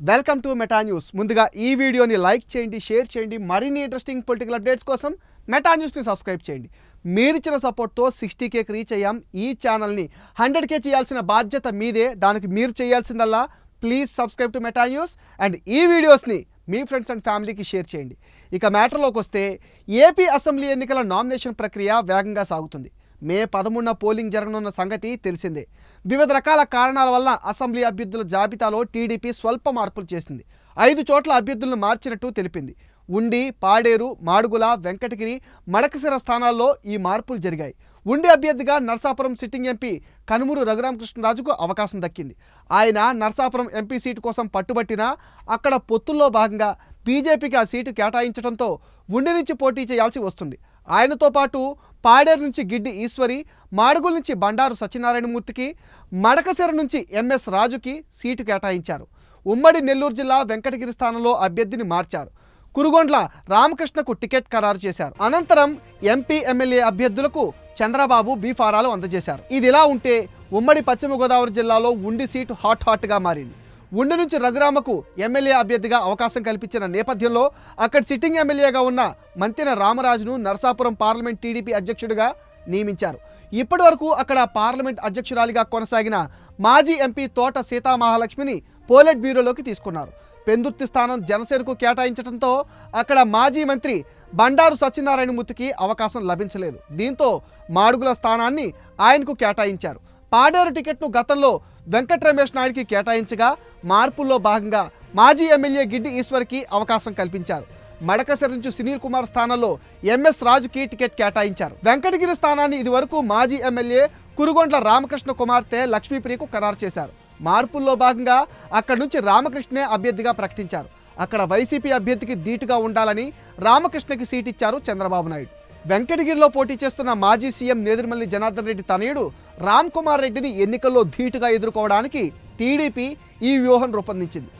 Welcome to Meta news. ముందుగా ఈ వీడియోని లైక్ చేయండి షేర్ చేయండి. మరిన్ని ఇంట్రెస్టింగ్ పొలిటికల్ అప్డేట్స్ కోసం మెటా న్యూస్ని సబ్స్క్రైబ్ చేయండి. మీరిచ్చిన సపోర్ట్తో సిక్స్టీ కేకి రీచ్ అయ్యాం. ఈ ఛానల్ని హండ్రెడ్ కే చేయాల్సిన బాధ్యత మీదే. దానికి మీరు చేయాల్సిందల్లా please subscribe to Meta news. And ఈ వీడియోస్ని మీ ఫ్రెండ్స్ అండ్ ఫ్యామిలీకి షేర్ చేయండి. ఇక మ్యాటర్లోకి వస్తే ఏపీ అసెంబ్లీ ఎన్నికల నామినేషన్ ప్రక్రియ వేగంగా సాగుతుంది. మే పదమూడున పోలింగ్ జరగనున్న సంగతి తెలిసిందే. వివిధ రకాల కారణాల వల్ల అసెంబ్లీ అభ్యర్థుల జాబితాలో టీడీపీ స్వల్ప మార్పులు చేసింది. ఐదు చోట్ల అభ్యర్థులను మార్చినట్టు తెలిపింది. ఉండి పాడేరు మాడుగుల వెంకటగిరి మడకసిర స్థానాల్లో ఈ మార్పులు జరిగాయి. ఉండి అభ్యర్థిగా నర్సాపురం సిట్టింగ్ ఎంపీ కనుమూరు రఘురామకృష్ణరాజుకు అవకాశం దక్కింది. ఆయన నర్సాపురం ఎంపీ సీటు కోసం పట్టుబట్టినా అక్కడ పొత్తుల్లో భాగంగా బీజేపీకి ఆ సీటు కేటాయించడంతో ఉండి నుంచి పోటీ చేయాల్సి వస్తుంది. ఆయనతో పాటు పాడేరు నుంచి గిడ్డి ఈశ్వరి మాడుగుల నుంచి బండారు సత్యనారాయణమూర్తికి మడకసిర నుంచి ఎంఎస్ రాజుకి సీటు కేటాయించారు. ఉమ్మడి నెల్లూరు జిల్లా వెంకటగిరి స్థానంలో అభ్యర్థిని మార్చారు. కురుగొండ్ల రామకృష్ణకు టికెట్ ఖరారు చేశారు. అనంతరం ఎంపీ ఎమ్మెల్యే అభ్యర్థులకు చంద్రబాబు బీఫారాలు అందజేశారు. ఇది ఇలా ఉంటే ఉమ్మడి పశ్చిమ గోదావరి జిల్లాలో ఉండి సీటు హాట్ హాట్గా మారింది. ఉండి నుంచి రఘురామకు ఎమ్మెల్యే అభ్యర్థిగా అవకాశం కల్పించిన నేపథ్యంలో అక్కడ సిట్టింగ్ ఎమ్మెల్యేగా ఉన్న మంతెన రామరాజును నరసాపురం పార్లమెంట్ టీడీపీ అధ్యక్షుడిగా నియమించారు. ఇప్పటి వరకు అక్కడ పార్లమెంట్ అధ్యక్షురాలిగా కొనసాగిన మాజీ ఎంపీ తోట సీతామహాలక్ష్మిని పోలెట్ బ్యూరోలోకి తీసుకున్నారు. పెందుర్తి స్థానం జనసేనకు కేటాయించడంతో అక్కడ మాజీ మంత్రి బండారు సత్యనారాయణమూర్తికి అవకాశం లభించలేదు. దీంతో మాడుగుల స్థానాన్ని ఆయనకు కేటాయించారు. పాడేరు టికెట్ను గతంలో వెంకట రమేష్ నాయుడికి కేటాయించగా మార్పుల్లో భాగంగా మాజీ ఎమ్మెల్యే గిడ్డి ఈశ్వర్కి అవకాశం కల్పించారు. మడకసిర నుంచి సునీల్ కుమార్ స్థానంలో ఎంఎస్ రాజుకి టికెట్ కేటాయించారు. వెంకటగిరి స్థానాన్ని ఇదివరకు మాజీ ఎమ్మెల్యే కురుగొండ్ల రామకృష్ణ కుమార్తె లక్ష్మీప్రియకు ఖరారు చేశారు. మార్పుల్లో భాగంగా అక్కడి నుంచి రామకృష్ణే అభ్యర్థిగా ప్రకటించారు. అక్కడ వైసీపీ అభ్యర్థికి ధీటుగా ఉండాలని రామకృష్ణకి సీట్ ఇచ్చారు చంద్రబాబు నాయుడు. వెంకటగిరిలో పోటీ చేస్తున్న మాజీ సీఎం నేదురుమల్లి జనార్దన్ రెడ్డి తనయుడు రామ్ కుమార్ రెడ్డిని ఎన్నికల్లో ధీటుగా ఎదుర్కోవడానికి టీడీపీ ఈ వ్యూహం రూపొందించింది.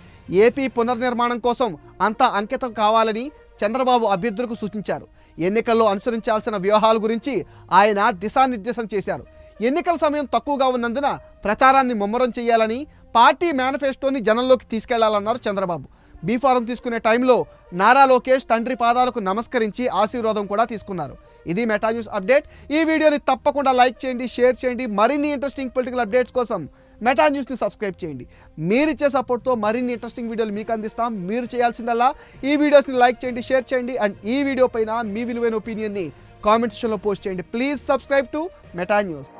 ఏపీ పునర్నిర్మాణం కోసం అంతా అంకితం కావాలని చంద్రబాబు అభ్యర్థులకు సూచించారు. ఎన్నికల్లో అనుసరించాల్సిన వ్యూహాల గురించి ఆయన దిశానిర్దేశం చేశారు. ఎన్నికల సమయం తక్కువగా ఉన్నందున ప్రచారాన్ని ముమ్మరం చేయాలని పార్టీ మేనిఫెస్టోని జనంలోకి తీసుకెళ్ళాలన్నారు చంద్రబాబు. బీఫారం తీసుకునే టైంలో నారా లోకేష్ తండ్రి పాదాలకు నమస్కరించి ఆశీర్వాదం కూడా తీసుకున్నారు. ఇది మెటా న్యూస్ అప్డేట్. ఈ వీడియోని తప్పకుండా లైక్ చేయండి షేర్ చేయండి. మరిన్ని ఇంట్రెస్టింగ్ పొలిటికల్ అప్డేట్స్ కోసం మెటా న్యూస్ని సబ్స్క్రైబ్ చేయండి. మీరు ఇచ్చే సపోర్ట్తో మరిన్ని ఇంట్రెస్టింగ్ వీడియోలు మీకు అందిస్తాం. మీరు చేయాల్సిందల్లా ఈ వీడియోస్ని లైక్ చేయండి షేర్ చేయండి. అండ్ ఈ వీడియో పైన మీ విలువైన ఒపీనియన్ని కామెంట్ సెక్షన్లో పోస్ట్ చేయండి. Please subscribe to Meta news.